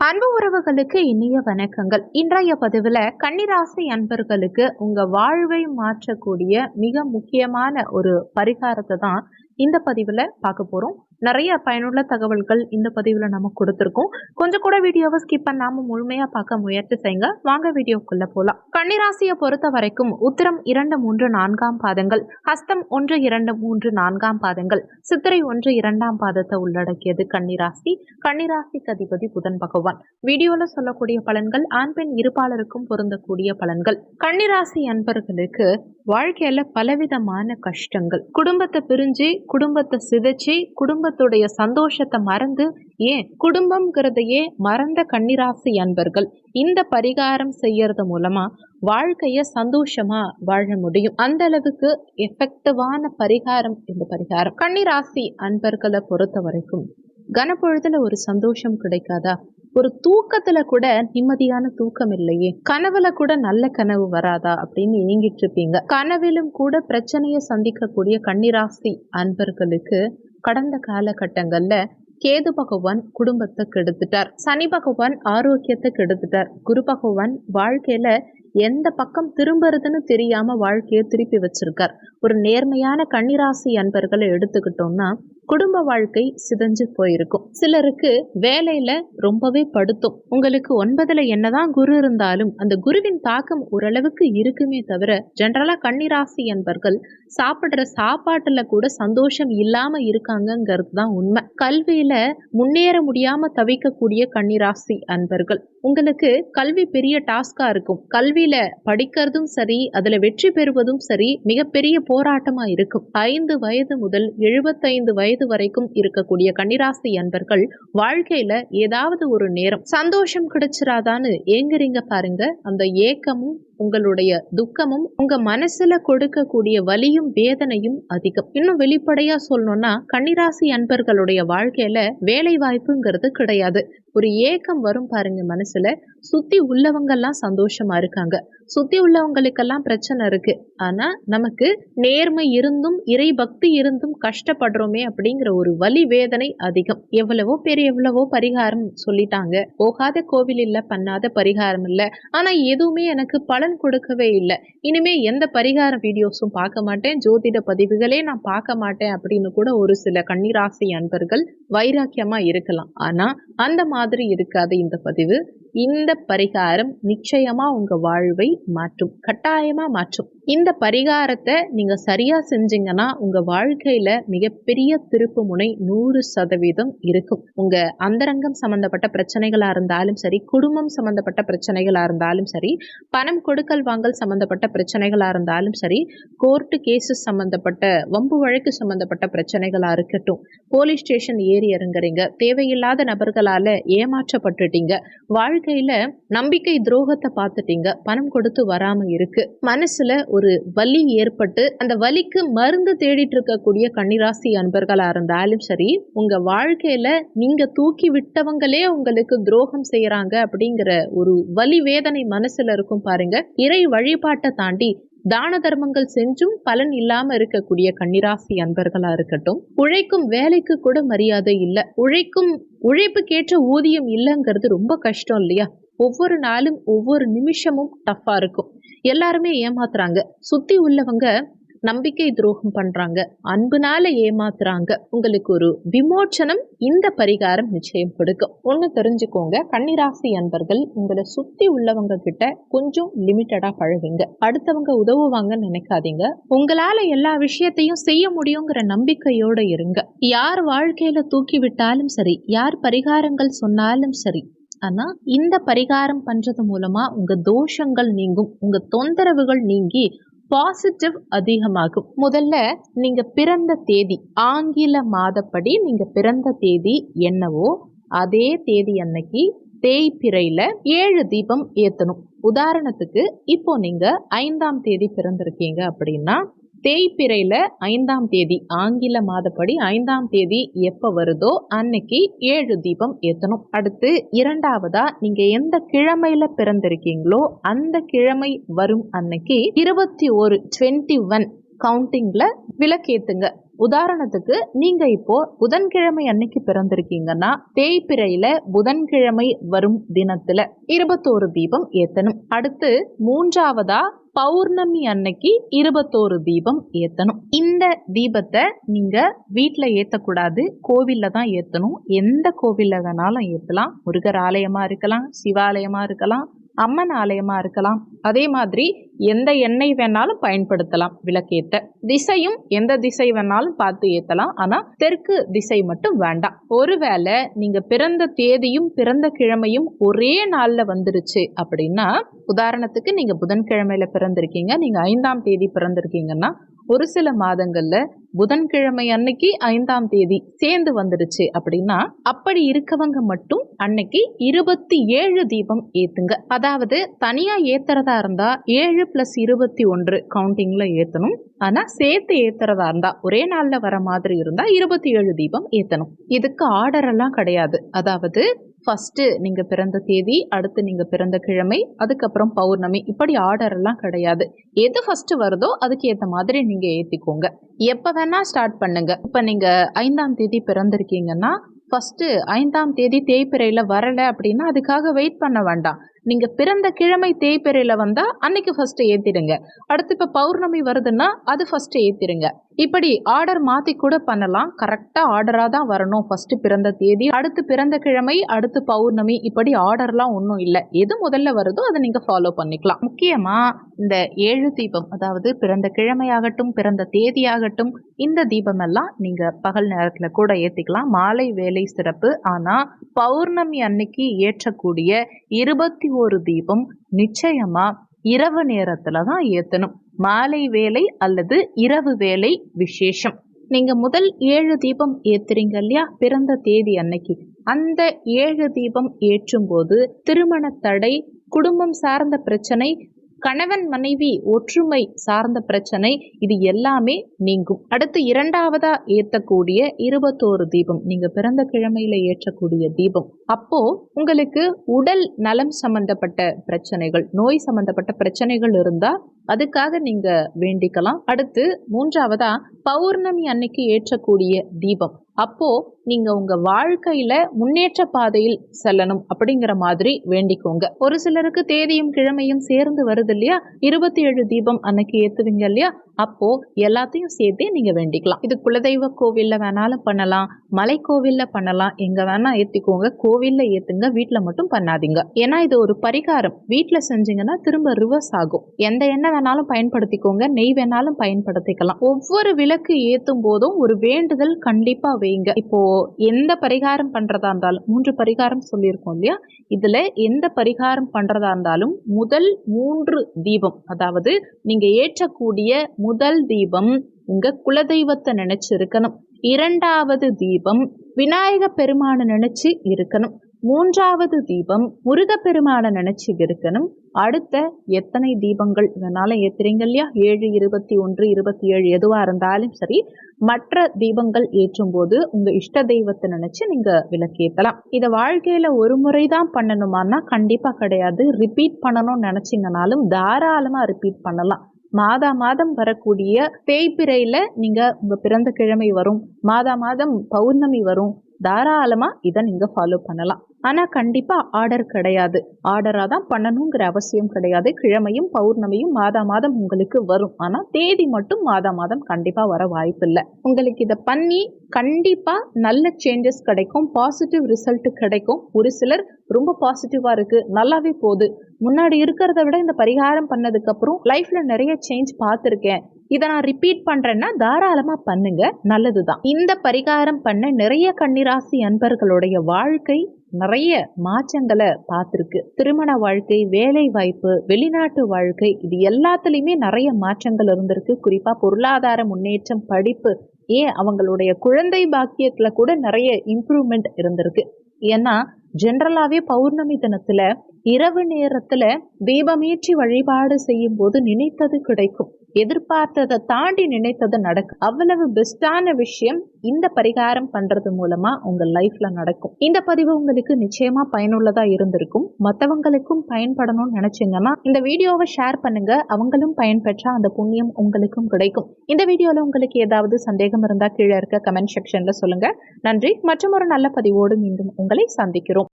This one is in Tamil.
அன்பு உறவுகளுக்கு இனிய வணக்கங்கள். இன்றைய பதிவில் கன்னிராசி அன்பர்களுக்கு உங்கள் வாழ்வை மாற்றக்கூடிய மிக முக்கியமான ஒரு பரிகாரத்தை தான் இந்த பதிவில் பார்க்க போகிறோம் நிறைய பயனுள்ள தகவல்கள் இந்த பதிவில் நம்ம கொடுத்துருக்கோம். கொஞ்சம் கூட வீடியோவை ஸ்கிப் பண்ணாமல் முழுமையாக பார்க்க முயற்சி செய்யுங்க. வாங்க வீடியோக்குள்ளே போகலாம் கன்னிராசியை பொறுத்த வரைக்கும் உத்திரம் இரண்டு மூன்று நான்காம் பாதங்கள் ஹஸ்தம் ஒன்று இரண்டு மூன்று நான்காம் பாதங்கள் சித்திரை ஒன்று இரண்டாம் பாதத்தை உள்ளடக்கியது கன்னிராசி. கன்னிராசிக்கு அதிபதி புதன் பகவான். வீடியோவில் சொல்லக்கூடிய பலன்கள் ஆண் பெண் இருப்பாளருக்கும் பொருந்தக்கூடிய பலன்கள். கன்னிராசி அன்பர்களுக்கு வாழ்க்கையில பலவிதமான கஷ்டங்கள். குடும்பத்தை பிரிஞ்சு குடும்பத்தை சிதைச்சு குடும்பத்துடைய சந்தோஷத்தை மறந்து ஏன் குடும்பம்ங்கிறதையே மறந்த கன்னிராசி அன்பர்கள். இந்த பரிகாரம் செய்யறது மூலமா வாழ்க்கைய சந்தோஷமா வாழ முடியும். அந்த அளவுக்கு எஃபெக்டிவான பரிகாரம் இந்த பரிகாரம். கன்னிராசி அன்பர்களை பொறுத்த வரைக்கும் கனப்பொழுதுல ஒரு சந்தோஷம் கிடைக்காதா? ஒரு தூக்கத்துல கூட நிம்மதியான தூக்கம் இல்லையே? கனவுல கூட நல்ல கனவு வராதா? அப்படின்னு ஏங்கிட்டு இருப்பீங்க. கனவிலும் கூட பிரச்சனையை சந்திக்கக்கூடிய கன்னிராசி அன்பர்களுக்கு கடந்த காலகட்டங்கள்ல கேது பகவான் குடும்பத்தை கெடுத்துட்டார். சனி பகவான் ஆரோக்கியத்தை கெடுத்துட்டார். குரு பகவான் வாழ்க்கையில எந்த பக்கம் திரும்புறதுன்னு தெரியாம வாழ்க்கையை திருப்பி வச்சிருக்கார். ஒரு நேர்மையான கன்னிராசி அன்பர்களை எடுத்துக்கிட்டோம்னா குடும்ப வாழ்க்கை சிதஞ்சு போயிருக்கும். சிலருக்கு வேலையில ரொம்பவே படுத்தும். உங்களுக்கு ஒன்பதுல என்னதான் குரு இருந்தாலும் அந்த குருவின் தாக்கம் ஓரளவுக்கு இருக்குமே தவிர ஜென்ரலா கன்னிராசி என்பர்கள் சாப்பிடுற சாப்பாட்டுல கூட சந்தோஷம் இல்லாம இருக்காங்கங்கிறது தான் உண்மை. கல்வியில முன்னேற முடியாம தவிக்கக்கூடிய கன்னிராசி அன்பர்கள். உங்களுக்கு கல்வி பெரிய டாஸ்காக இருக்கும். கல்வியில படிக்கிறதும் சரி அதுல வெற்றி பெறுவதும் சரி மிகப்பெரிய போராட்டமாக இருக்கும். ஐந்து வயது முதல் எழுபத்தைந்து வயது வரைக்கும் இருக்கக்கூடிய கன்னிராசி அன்பர்கள் வாழ்க்கையில ஏதாவது ஒரு நேரம் சந்தோஷம் கிடைச்சிராதான்னு ஏங்குறீங்க பாருங்க. அந்த ஏக்கமும் உங்களுடைய துக்கமும் உங்க மனசுல கொடுக்கக்கூடிய வலியும் வேதனையும் அதிகம். இன்னும் வெளிப்படையா சொல்லணும்னா கன்னிராசி அன்பர்களுடைய வாழ்க்கையில வேலை வாய்ப்புங்கிறது கிடையாது. ஒரு ஏக்கம் வரும் பாருங்க மனசுல. சுத்தி உள்ளவங்கெல்லாம் சந்தோஷமா இருக்காங்க. சுத்தி உள்ளவங்களுக்கெல்லாம் பிரச்சனை இருக்கு. ஆனா நமக்கு நேர்மை இருந்தும் இறை பக்தி இருந்தும் கஷ்டப்படுறோமே அப்படிங்கிற ஒரு வலி வேதனை அதிகம். எவ்வளவோ பேர் எவ்வளவோ பரிகாரம் சொல்லிட்டாங்க. போகாத கோவில் இல்ல பண்ணாத பரிகாரம் இல்ல. ஆனா எதுவுமே எனக்கு பல பலன் கொடுக்கவே இல்லை. இனிமே எந்த பரிகார வீடியோஸும் பார்க்க மாட்டேன். ஜோதிட பதிவுகளே நான் பார்க்க மாட்டேன் அப்படின்னு கூட ஒரு சில கன்னிராசி அன்பர்கள் வைராக்கியமா இருக்கலாம். ஆனா அந்த மாதிரி இருக்காது இந்த பதிவு. இந்த பரிகாரம் நிச்சயமா உங்க வாழ்வை மாற்றும் கட்டாயமா மாற்றும். இந்த பரிகாரத்தை நீங்க சரியா செஞ்சீங்கன்னா உங்க வாழ்க்கையில மிகப்பெரிய திருப்பு முனை நூறு சதவீதம் இருக்கும். உங்க அந்தரங்கம் சம்பந்தப்பட்ட பிரச்சனைகளா இருந்தாலும் சரி குடும்பம் சம்பந்தப்பட்ட பிரச்சனைகளா இருந்தாலும் சரி பணம் கொடுக்கல் வாங்கல் சம்பந்தப்பட்ட பிரச்சனைகளா இருந்தாலும் சரி கோர்ட்டு கேசஸ் சம்பந்தப்பட்ட வம்பு வழக்கு சம்பந்தப்பட்ட பிரச்சனைகளா இருக்கட்டும். போலீஸ் ஸ்டேஷன் ஏறி இறங்குறீங்க. தேவையில்லாத நபர்களால ஏமாற்றப்பட்டுட்டீங்க. வாழ்க்கை வாழ்க்கையில நம்பிக்கை துரோகத்தை பார்த்துட்டீங்க. பணம் கொடுத்து வராம இருக்கு. மனசுல ஒரு வலி ஏற்பட்டு அந்த வலிக்கு மருந்து தேடிட்டு இருக்கக்கூடிய கன்னிராசி அன்பர்களா இருந்தாலும் சரி உங்க வாழ்க்கையில நீங்க தூக்கி விட்டவங்களே உங்களுக்கு துரோகம் செய்யறாங்க அப்படிங்கிற ஒரு வலி வேதனை மனசுல இருக்கும் பாருங்க. இறை வழிபாட்டை தாண்டி தான தர்மங்கள் செஞ்சும் பலன் இல்லாம இருக்கக்கூடிய கன்னிராசி அன்பர்களா இருக்கட்டும் உழைக்கும் வேலைக்கு கூட மரியாதை இல்லை. உழைக்கும் உழைப்புக்கேற்ற ஊதியம் இல்லைங்கிறது ரொம்ப கஷ்டம் இல்லையா? ஒவ்வொரு நாளும் ஒவ்வொரு நிமிஷமும் டஃப்பா இருக்கும். எல்லாருமே ஏமாத்துறாங்க. சுத்தி உள்ளவங்க நம்பிக்கை துரோகம் பண்றாங்க. அன்புனால ஏமாத்துறாங்க. உங்களுக்கு ஒரு விமோச்சனம் இந்த பரிகாரம் நிச்சயம் கொடுக்கும். ஒண்ணு தெரிஞ்சுக்கோங்க. கன்னிராசி அன்பர்கள் உங்களை சுத்தி உள்ளவங்க கிட்ட கொஞ்சம் லிமிட்டடா பழகுங்க. அடுத்தவங்க உதவுவாங்கன்னு நினைக்காதீங்க. உங்களால எல்லா விஷயத்தையும் செய்ய முடியுங்கிற நம்பிக்கையோட இருங்க. யார் வாழ்க்கையில தூக்கி விட்டாலும் சரி யார் பரிகாரங்கள் சொன்னாலும் சரி ஆனா இந்த பரிகாரம் பண்றது மூலமா உங்க தோஷங்கள் நீங்கும். உங்க தொந்தரவுகள் நீங்கி பாசிட்டிவ் அதிகமாகும். முதல்ல நீங்க பிறந்த தேதி ஆங்கில மாதப்படி நீங்க பிறந்த தேதி என்னவோ அதே தேதி அன்னைக்கு தேய்பிறையில ஏழு தீபம் ஏத்தணும். உதாரணத்துக்கு இப்போ நீங்க ஐந்தாம் தேதி பிறந்திருக்கீங்க அப்படின்னா தேய்பிறையில ஐந்தாம் தேதி ஆங்கில மாதப்படி ஐந்தாம் தேதி எப்போ வருதோ அன்னைக்கு ஏழு தீபம் ஏற்றணும் அடுத்து இரண்டாவதாக நீங்கள் எந்த கிழமையில் பிறந்திருக்கீங்களோ அந்த கிழமை வரும் அன்னைக்கு இருபத்தி ஒரு டுவெண்ட்டி ஒன் கவுண்டிங்கில் விளக்கேற்றுங்க உதாரணத்துக்கு நீங்க இப்போ புதன்கிழமை அன்னைக்கு பிறந்திருக்கீங்கன்னா தேய்பிறையில புதன்கிழமை வரும் தினத்துல இருபத்தோரு தீபம் ஏத்தணும். அடுத்து மூன்றாவதா பௌர்ணமி அன்னைக்கு இருபத்தோரு தீபம் ஏத்தணும். இந்த தீபத்தை நீங்க வீட்டில் ஏத்தக்கூடாது கோவில்ல தான் ஏத்தணும். எந்த கோவில்ல வேணாலும் ஏத்தலாம். முருகர் ஆலயமா இருக்கலாம் சிவாலயமா இருக்கலாம் அம்மன் ஆலயமாக இருக்கலாம். அதே மாதிரி எந்த எண்ணெய் வேணாலும் பயன்படுத்தலாம் விளக்கேத்த. திசையும் எந்த திசை வேணாலும் பார்த்து ஏற்றலாம் ஆனால் தெற்கு திசை மட்டும் வேண்டாம். ஒருவேளை நீங்கள் பிறந்த தேதியும் பிறந்த கிழமையும் ஒரே நாளில் வந்துருச்சு அப்படின்னா உதாரணத்துக்கு நீங்கள் புதன்கிழமையில பிறந்திருக்கீங்க நீங்கள் ஐந்தாம் தேதி பிறந்திருக்கீங்கன்னா ஒரு சில மாதங்கள்ல புதன்கிழமை அன்னைக்கு ஐந்தாம் தேதி சேர்ந்து வந்துடுச்சு அப்படின்னா அப்படி இருக்கவங்க மட்டும் அன்னைக்கு இருபத்தி ஏழு தீபம் ஏத்துங்க. அதாவது தனியா ஏத்துறதா இருந்தா ஏழு பிளஸ் இருபத்தி ஒன்று கவுண்டிங்ல ஏத்தணும். ஆனா சேர்த்து ஏத்துறதா இருந்தா ஒரே நாள்ல வர மாதிரி இருந்தா இருபத்தி ஏழு தீபம் ஏத்தணும். இதுக்கு ஆர்டர் எல்லாம் கிடையாது. அதாவது ஃபஸ்ட்டு நீங்கள் பிறந்த தேதி அடுத்து நீங்கள் பிறந்த கிழமை அதுக்கப்புறம் பௌர்ணமி. இப்படி ஆர்டர் எல்லாம் கிடையாது. எது ஃபஸ்ட்டு வருதோ அதுக்கு ஏற்ற மாதிரி நீங்கள் ஏற்றிக்கோங்க எப்போ வேணால் ஸ்டார்ட் பண்ணுங்கள் இப்போ நீங்கள் ஐந்தாம் தேதி பிறந்திருக்கீங்கன்னா ஃபஸ்ட்டு ஐந்தாம் தேதி தேய்பிறையில் வரலை அப்படின்னா அதுக்காக வெயிட் பண்ண வேண்டாம். நீங்கள் பிறந்த கிழமை தேய்பிறையில் வந்தால் அன்னைக்கு ஃபஸ்ட்டு ஏற்றிடுங்க அடுத்து இப்போ பௌர்ணமி வருதுன்னா அது ஃபஸ்ட்டு ஏற்றிடுங்க இப்படி ஆர்டர் மாற்றி கூட பண்ணலாம். கரெக்டாக ஆர்டராக தான் வரணும். ஃபஸ்ட்டு பிறந்த தேதி அடுத்து பிறந்த கிழமை அடுத்து பௌர்ணமி. இப்படி ஆர்டர்லாம் ஒன்றும் இல்லை. எது முதல்ல வருதோ அதை நீங்கள் ஃபாலோ பண்ணிக்கலாம். முக்கியமாக இந்த ஏழு தீபம் அதாவது பிறந்த கிழமையாகட்டும் பிறந்த தேதியாகட்டும் இந்த தீபம் எல்லாம் நீங்கள் பகல் நேரத்தில் கூட ஏற்றிக்கலாம் மாலை வேலை சிறப்பு. ஆனால் பௌர்ணமி அன்னைக்கு ஏற்றக்கூடிய இருபத்தி ஒரு தீபம் நிச்சயமா இரவு நேரத்துல தான் ஏற்றணும் மாலை வேலை அல்லது இரவு வேலை விசேஷம். நீங்க முதல் ஏழு தீபம் ஏத்துறீங்க இல்லையா? பிறந்த தேதி அன்னைக்கு. அந்த ஏழு தீபம் ஏற்றும் போது திருமண தடை குடும்பம் சார்ந்த பிரச்சனை கணவன் மனைவி ஒற்றுமை சார்ந்த பிரச்சனை இது எல்லாமே நீங்கும். அடுத்து இரண்டாவதா ஏற்றக்கூடிய இருபத்தோரு தீபம் நீங்க பிறந்த கிழமையில ஏற்றக்கூடிய தீபம். அப்போ உங்களுக்கு உடல் நலம் சம்பந்தப்பட்ட பிரச்சனைகள் நோய் சம்பந்தப்பட்ட பிரச்சனைகள் இருந்தா அதுக்காக நீங்க வேண்டிக்கலாம். அடுத்து மூன்றாவதா பௌர்ணமி அன்னைக்கு ஏற்றக்கூடிய தீபம். அப்போ நீங்க உங்க வாழ்க்கையில முன்னேற்ற பாதையில் செல்லணும் அப்படிங்கிற மாதிரி வேண்டிக்கோங்க. ஒரு சிலருக்கு தேதியும் கிழமையும் சேர்ந்து வருது இல்லையா? இருபத்தி ஏழு தீபம் அன்னைக்கு ஏத்துவீங்க இல்லையா? அப்போ எல்லாத்தையும் சேர்த்தே நீங்க வேண்டிக்கலாம். இது குலதெய்வ கோவில்ல வேணாலும் பண்ணலாம் மலை கோவில்ல பண்ணலாம் எங்க வேணா ஏத்திக்கோங்க. கோவில்ல ஏத்துங்க வீட்டுல மட்டும் பண்ணாதீங்க. ஏன்னா இது ஒரு பரிகாரம். வீட்டுல செஞ்சீங்கன்னா திரும்ப ரிவர்ஸ் ஆகும். எந்த எண்ணெய் வேணாலும் பயன்படுத்திக்கோங்க நெய் வேணாலும் பயன்படுத்திக்கலாம். ஒவ்வொரு விளக்கு ஏத்தும் போதும் ஒரு வேண்டுதல் கண்டிப்பா வைங்க. இப்போ எந்த பரிகாரம் பண்றதா இருந்தாலும் மூன்று பரிகாரம் சொல்லியிருக்கோம் இல்லையா? இதுல எந்த பரிகாரம் பண்றதா இருந்தாலும் முதல் மூன்று தீபம் அதாவது நீங்க ஏற்றக்கூடிய முதல் தீபம் உங்க குலதெய்வத்தை நினைச்சு இருக்கணும் இரண்டாவது தீபம் விநாயக பெருமானை நினைச்சு இருக்கணும். மூன்றாவது தீபம் முருகப்பெருமானை நினைச்சு இருக்கணும். அடுத்த எத்தனை தீபங்கள்? இதனால் ஏத்துறீங்க இல்லையா? ஏழு இருபத்தி ஒன்று இருபத்தி ஏழு எதுவா இருந்தாலும் சரி மற்ற தீபங்கள் ஏற்றும் போது உங்க இஷ்ட தெய்வத்தை நினைச்சு நீங்க விளக்கேற்றலாம் இதை வாழ்க்கையில ஒரு முறை தான் பண்ணணுமான்னா கண்டிப்பா கிடையாது. ரிப்பீட் பண்ணணும்னு நினைச்சீங்கனாலும் தாராளமா ரிப்பீட் பண்ணலாம். மாதா மாதம் வரக்கூடிய தேய்பிரையில நீங்க உங்க பிறந்த கிழமை வரும். மாதா மாதம் பௌர்ணமி வரும். தாராளமா இதை நீங்க ஃபாலோ பண்ணலாம். ஆனால் கண்டிப்பாக ஆர்டர் கிடையாது. ஆர்டராக தான் பண்ணணுங்கிற அவசியம் கிடையாது. கிழமையும் பௌர்ணமியும் மாதா மாதம் உங்களுக்கு வரும். ஆனால் தேதி மட்டும் மாதா மாதம் கண்டிப்பாக வர வாய்ப்பில்லை உங்களுக்கு இதை பண்ணி கண்டிப்பாக நல்ல சேஞ்சஸ் கிடைக்கும். பாசிட்டிவ் ரிசல்ட் கிடைக்கும். ஒரு சிலர் ரொம்ப பாசிட்டிவாக இருக்குது நல்லாவே போகுது. முன்னாடி இருக்கிறத விட இந்த பரிகாரம் பண்ணதுக்கப்புறம் லைஃப்பில் நிறைய சேஞ்ச் பார்த்துருக்கேன். இதை நான் ரிப்பீட் பண்ணுறேன்னா தாராளமாக பண்ணுங்க. நல்லதுதான். இந்த பரிகாரம் பண்ண நிறைய கன்னிராசி அன்பர்களுடைய வாழ்க்கை நிறைய மாற்றங்களை பார்த்துருக்கு. திருமண வாழ்க்கை வேலை வாய்ப்பு வெளிநாட்டு வாழ்க்கை இது எல்லாத்துலேயுமே நிறைய மாற்றங்கள் இருந்திருக்கு. குறிப்பாக பொருளாதார முன்னேற்றம் படிப்பு ஏன் அவங்களுடைய குழந்தை பாக்கியத்தில் கூட நிறைய இம்ப்ரூவ்மெண்ட் இருந்திருக்கு. ஏன்னா ஜென்ரலாகவே பௌர்ணமி தினத்தில் இரவு நேரத்தில் தீபமேற்றி வழிபாடு செய்யும் போது நினைத்தது கிடைக்கும். எதிர்பார்த்ததை தாண்டி நினைத்தது நடக்கும் அவ்வளவு பெஸ்டான விஷயம் இந்த பரிகாரம் பண்றது மூலமா உங்க லைஃப்ல நடக்கும். இந்த பதிவு உங்களுக்கு நிச்சயமா பயனுள்ளதா இருந்திருக்கும். மற்றவங்களுக்கும் பயன்படணும்னு நினைச்சீங்கன்னா இந்த வீடியோவை ஷேர் பண்ணுங்க. அவங்களும் பயன்பெற்றா அந்த புண்ணியம் உங்களுக்கும் கிடைக்கும். இந்த வீடியோல உங்களுக்கு ஏதாவது சந்தேகம் இருந்தா கீழே இருக்க கமெண்ட் செக்ஷன்ல சொல்லுங்க. நன்றி. மற்றும் ஒரு நல்ல பதிவோடு மீண்டும் உங்களை சந்திக்கிறோம்.